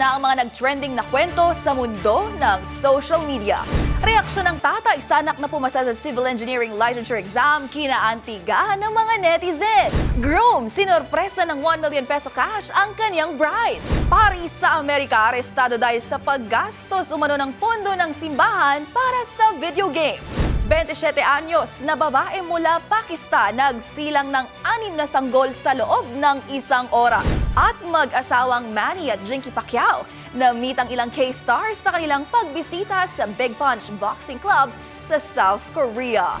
na ang mga nag-trending na kwento sa mundo ng social media. Reaksyon ng tatay sa anak na pumasa sa civil engineering licensure exam kinaantiga ng mga netizen. Groom, sinorpresa ng 1 million peso cash ang kanyang bride. Paris sa Amerika, arestado dahil sa paggastos umano ng pondo ng simbahan para sa video games. 27 anyos na babae mula Pakistan nagsilang ng anim na sanggol sa loob ng isang oras. At mag-asawang Manny at Jinky Pacquiao na meet ang ilang K-stars sa kanilang pagbisita sa Big Punch Boxing Club sa South Korea.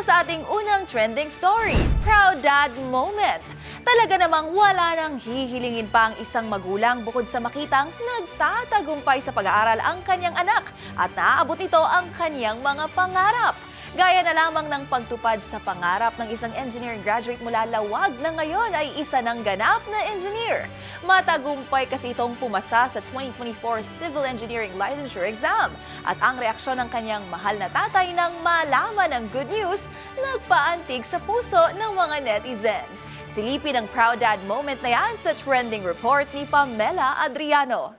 Sa ating unang trending story, Proud Dad Moment. Talaga namang wala nang hihilingin pa ang isang magulang bukod sa makitang nagtatagumpay sa pag-aaral ang kanyang anak at naaabot nito ang kanyang mga pangarap. Gaya na lamang ng pagtupad sa pangarap ng isang engineering graduate mula Lawag na ngayon ay isa ng ganap na engineer. Matagumpay kasi itong pumasa sa 2024 Civil Engineering Licensure Exam. At ang reaksyon ng kanyang mahal na tatay nang malaman ng good news, nagpaantig sa puso ng mga netizen. Silipin ang Proud Dad moment na yan sa trending report ni Pamela Adriano.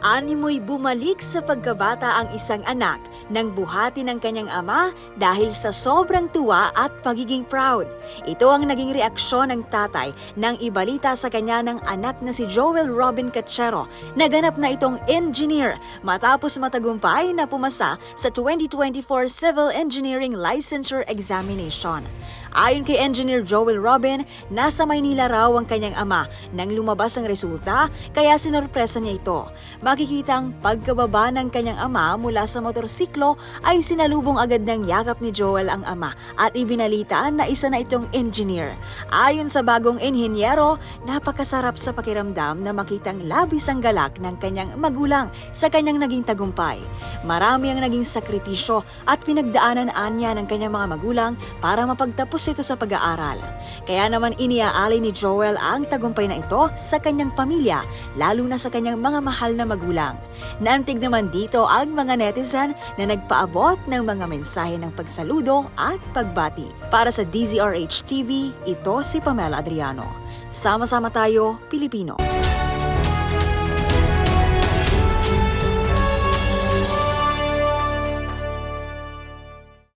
Animoy bumalik sa pagkabata ang isang anak nang buhati ng kanyang ama dahil sa sobrang tuwa at pagiging proud. Ito ang naging reaksyon ng tatay nang ibalita sa kanya ng anak na si Joel Robin Cachero na ganap na itong engineer matapos matagumpay na pumasa sa 2024 Civil Engineering Licensure Examination. Ayon kay Engineer Joel Robin, nasa Maynila raw ang kanyang ama nang lumabas ang resulta kaya sinorpresa niya ito. Makikita ang pagkababa ng kanyang ama mula sa motorsiklo ay sinalubong agad ng yakap ni Joel ang ama at ibinalitaan na isa na itong engineer. Ayon sa bagong inhinyero, napakasarap sa pakiramdam na makitang labis ang galak ng kanyang magulang sa kanyang naging tagumpay. Marami ang naging sakripisyo at pinagdaanan anya ng kanyang mga magulang para mapagtapos ito sa pag-aaral. Kaya naman iniaalay ni Joel ang tagumpay na ito sa kanyang pamilya, lalo na sa kanyang mga mahal na magulang. Naantig naman dito ang mga netizen na nagpaabot ng mga mensahe ng pagsaludo at pagbati. Para sa DZRH TV, ito si Pamela Adriano. Sama-sama tayo, Pilipino.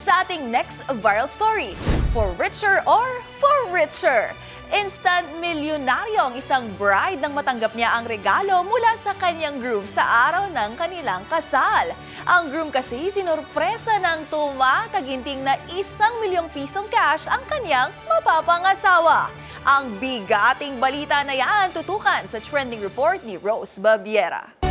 Sa ating next viral story, for richer or for richer? Instant milyonaryo ang isang bride nang matanggap niya ang regalo mula sa kanyang groom sa araw ng kanilang kasal. Ang groom kasi sinurpresa ng tumataginting na isang milyong pisong cash ang kanyang mapapangasawa. Ang bigating balita na yan tutukan sa trending report ni Rose Babiera.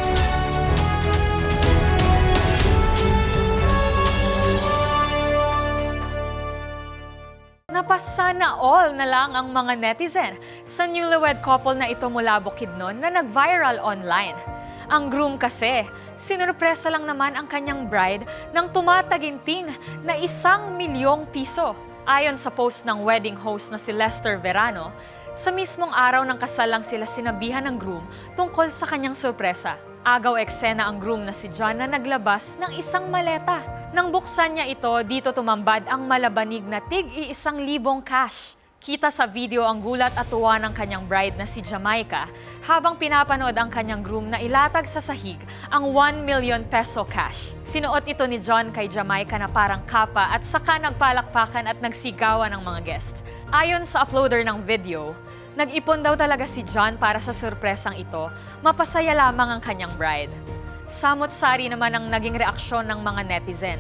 Napasana all na lang ang mga netizen sa newlywed couple na ito mula Bukidnon na nag-viral online. Ang groom kasi, sinurpresa lang naman ang kanyang bride ng tumataginting na isang milyong piso. Ayon sa post ng wedding host na si Lester Verano, sa mismong araw ng kasal sila sinabihan ng groom tungkol sa kanyang sorpresa. Agaw eksena ang groom na si John na naglabas ng isang maleta. Nang buksan niya ito, dito tumambad ang malabanig na tig-iisang libong cash. Kita sa video ang gulat at tuwa ng kanyang bride na si Jamaica habang pinapanood ang kanyang groom na ilatag sa sahig ang 1 million peso cash. Sinuot ito ni John kay Jamaica na parang kapa at saka nagpalakpakan at nagsigawan ng mga guest. Ayon sa uploader ng video, Nag-ipon daw talaga si John para sa sorpresang ito, mapasaya lamang ang kanyang bride. Samot-sari naman ang naging reaksyon ng mga netizen.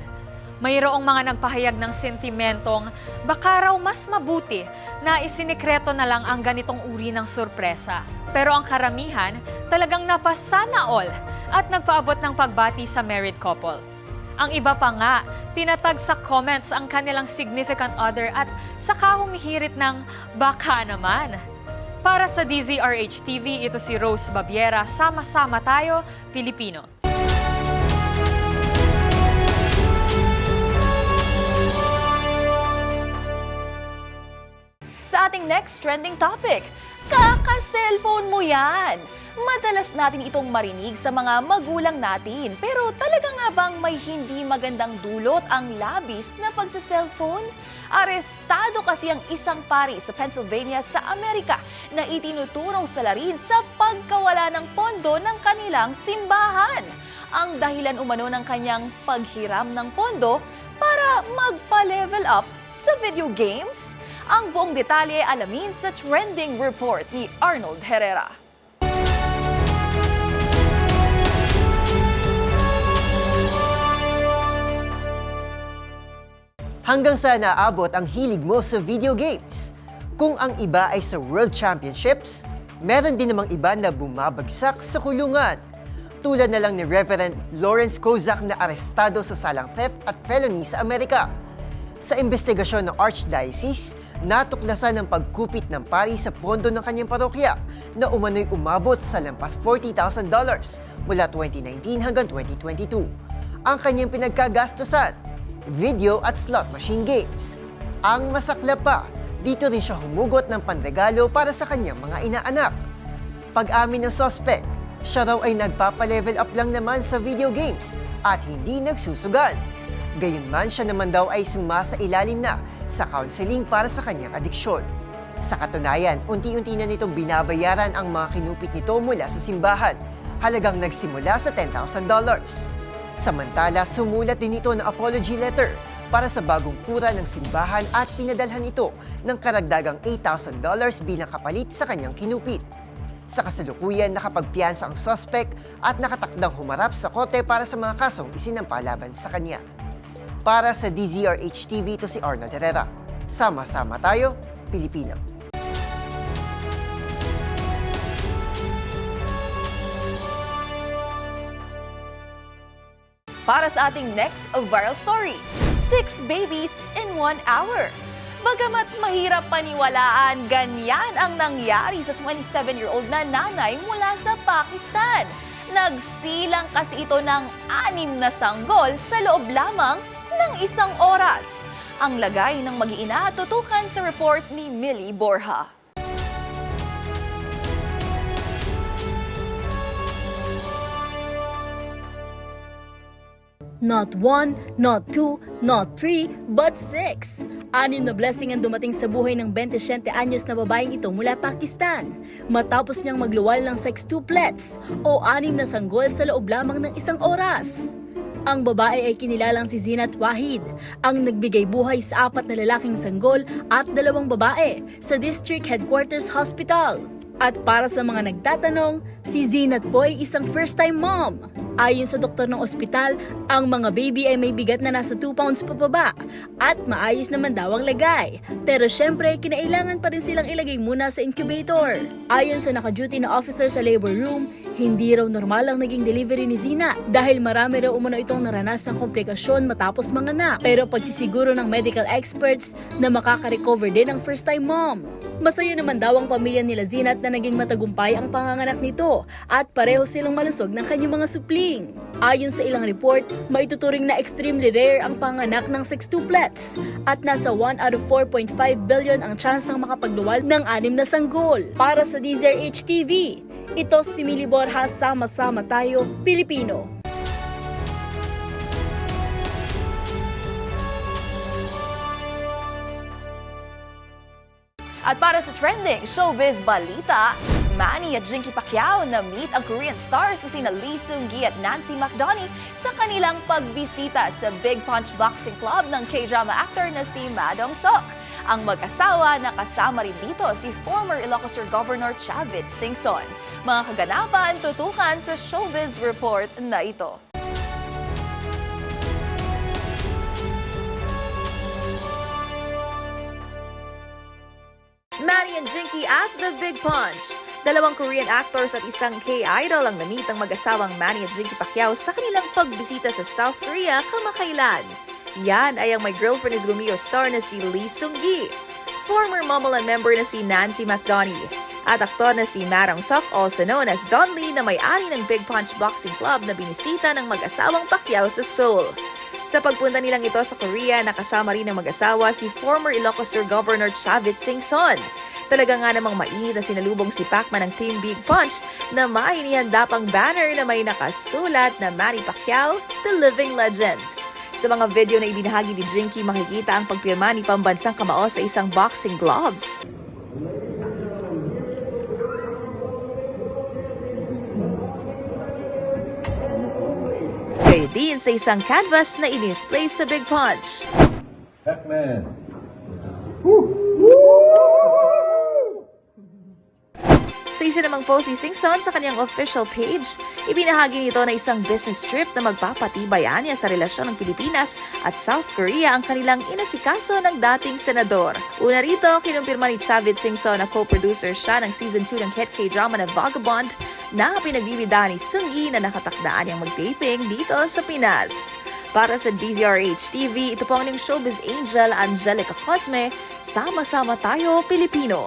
Mayroong mga nagpahayag ng sentimentong baka raw mas mabuti na isinikreto na lang ang ganitong uri ng sorpresa. Pero ang karamihan talagang napasana all at nagpaabot ng pagbati sa married couple. Ang iba pa nga, tinatag sa comments ang kanilang significant other at saka humihirit ng baka naman. Para sa DZRH TV, ito si Rose Babiera. Sama-sama tayo, Pilipino. Sa ating next trending topic, kaka-cellphone mo yan! Madalas natin itong marinig sa mga magulang natin. Pero talaga nga bang may hindi magandang dulot ang labis na pagsa-cellphone? Arestado kasi ang isang pari sa Pennsylvania sa Amerika na itinuturong salarin sa pagkawala ng pondo ng kanilang simbahan. Ang dahilan umano ng kanyang paghiram ng pondo para magpa-level up sa video games? Ang buong detalye alamin sa trending report ni Arnold Herrera. Hanggang sa naabot ang hilig mo sa video games. Kung ang iba ay sa World Championships, meron din namang iba na bumabagsak sa kulungan. Tulad na lang ni Reverend Lawrence Kozak na arestado sa salang theft at felony sa Amerika. Sa investigasyon ng Archdiocese, natuklasan ng pagkupit ng pari sa pondo ng kanyang parokya na umano'y umabot sa lampas $40,000 mula 2019 hanggang 2022. Ang kanyang pinagkagastusan, video at slot machine games. Ang masakla pa, dito rin siya humugot ng panregalo para sa kanyang mga inaanak. Pag-amin ng suspect, siya raw ay nagpapa-level up lang naman sa video games at hindi nagsusugal. Gayunman siya naman daw ay sumasa ilalim na sa counseling para sa kanyang adiksyon. Sa katunayan, unti-unti na nitong binabayaran ang mga kinupit nito mula sa simbahan. Halagang nagsimula sa $10,000. Samantala, sumulat din ito ng apology letter para sa bagong kura ng simbahan at pinadalhan ito ng karagdagang $8,000 bilang kapalit sa kanyang kinupit. Sa kasalukuyan, nakapagpiyansa ang suspect at nakatakdang humarap sa kote para sa mga kasong isinampalaban sa kanya. Para sa DZRH TV, ito si Arnold Herrera. Sama-sama tayo, Pilipino. Para sa ating next viral story, six babies in one hour. Bagamat mahirap paniwalaan, ganyan ang nangyari sa 27-year-old na nanay mula sa Pakistan. Nagsilang kasi ito ng anim na sanggol sa loob lamang ng isang oras. Ang lagay ng mag-iina tutukan sa report ni Millie Borja. Not one, not two, not three, but six. Anim na blessing ang dumating sa buhay ng 27 anyos na babaeng ito mula Pakistan. Matapos niyang magluwal ng sextuplets o anim na sanggol sa loob lamang ng isang oras. Ang babae ay kinilalang si Zinat Wahid, ang nagbigay buhay sa apat na lalaking sanggol at dalawang babae sa District Headquarters Hospital. At para sa mga nagtatanong, si Zinat po ay isang first-time mom. Ayon sa doktor ng ospital, ang mga baby ay may bigat na nasa 2 pounds pababa at maayos naman daw ang lagay. Pero syempre, kinailangan pa rin silang ilagay muna sa incubator. Ayon sa naka-duty na officer sa labor room, hindi raw normal ang naging delivery ni Zina dahil marami raw umano itong naranas ng komplikasyon matapos manganak. Pero pagsisiguro ng medical experts na makaka-recover din ang first-time mom. Masaya naman daw ang pamilya nila Zinat na naging matagumpay ang panganganak nito at pareho silang malusog ng kanyang mga supling. Ayon sa ilang report, maituturing na extremely rare ang panganak ng sextuplets at nasa 1 out of 4.5 billion ang chance ng makapagluwal ng anim na sanggol. Para sa DZRH TV, ito si Mili Borja, sama-sama tayo, Pilipino. At para sa trending showbiz balita, Manny at Jinky Pacquiao na meet ang Korean stars na sina Lee Seung-gi at Nancy McDonough sa kanilang pagbisita sa Big Punch Boxing Club ng K-drama actor na si Madong Sok. Ang mag-asawa na kasama rin dito si former Ilocosur Governor Chavit Singson. Mga kaganapan tutukan sa Showbiz Report na ito. Maddie and Jinky at The Big Punch. Dalawang Korean actors at isang K-idol ang namit ang mag-asawang Manny at Jinky Pacquiao sa kanilang pagbisita sa South Korea kamakailan. Yan ay ang My Girlfriend is Gumio star na si Lee Sung-gi, former Momoland member na si Nancy McDonough, at aktor na si Marang Sok also known as Don Lee na may-ari ng Big Punch Boxing Club na binisita ng mag-asawang Pacquiao sa Seoul. Sa pagpunta nilang ito sa Korea, nakasama rin ng mag-asawa si former Ilocos Sur Governor Chavit Singson. Talaga nga namang mainit na sinalubong si Pacman ng Team Big Punch na may inihanda pang banner na may nakasulat na Manny Pacquiao, The Living Legend. Sa mga video na ibinahagi ni Jinky, makikita ang pagpirma ni pambansang kamao sa isang boxing gloves. Kayo din sa isang canvas na in-display sa Big Punch. Pac-Man. Sa isa namang post ni Singson sa kanyang official page, ibinahagi nito na isang business trip na magpapatibay niya sa relasyon ng Pilipinas at South Korea ang kanilang inasikaso ng dating senador. Una rito, kinumpirma ni Chavit Singson na co-producer siya ng season 2 ng hit K-drama na Vagabond na pinagbibida ni Sungi na nakatakdaan niyang mag-taping dito sa Pinas. Para sa DZRH TV, ito po ang showbiz angel Angelica Cosme. Sama-sama tayo, Pilipino!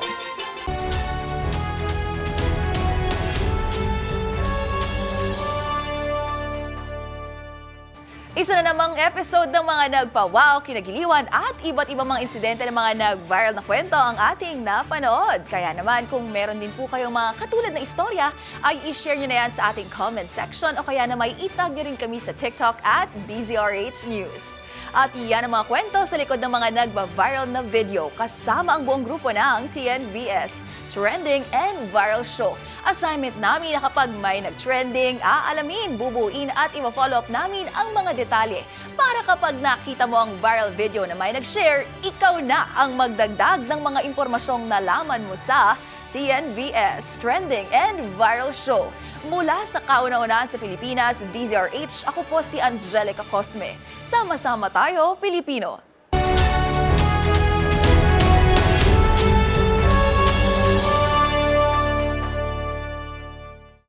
Isa na namang episode ng mga nagpa-wow, kinagiliwan at iba't ibang mga insidente ng mga nag-viral na kwento ang ating napanood. Kaya naman kung meron din po kayong mga katulad na istorya, ay i-share nyo na yan sa ating comment section o kaya na may itag nyo rin kami sa TikTok at DZRH News. At iyan ang mga kwento sa likod ng mga nagba-viral na video kasama ang buong grupo ng TNVS, Trending and Viral Show. Assignment namin na kapag may nag-trending, aalamin, bubuin at i-follow up namin ang mga detalye para kapag nakita mo ang viral video na may nag-share, ikaw na ang magdagdag ng mga impormasyong nalaman mo sa TNVS, Trending and Viral Show. Mula sa kauna-unahan sa Pilipinas, DZRH, ako po si Angelica Cosme. Sama-sama tayo, Pilipino.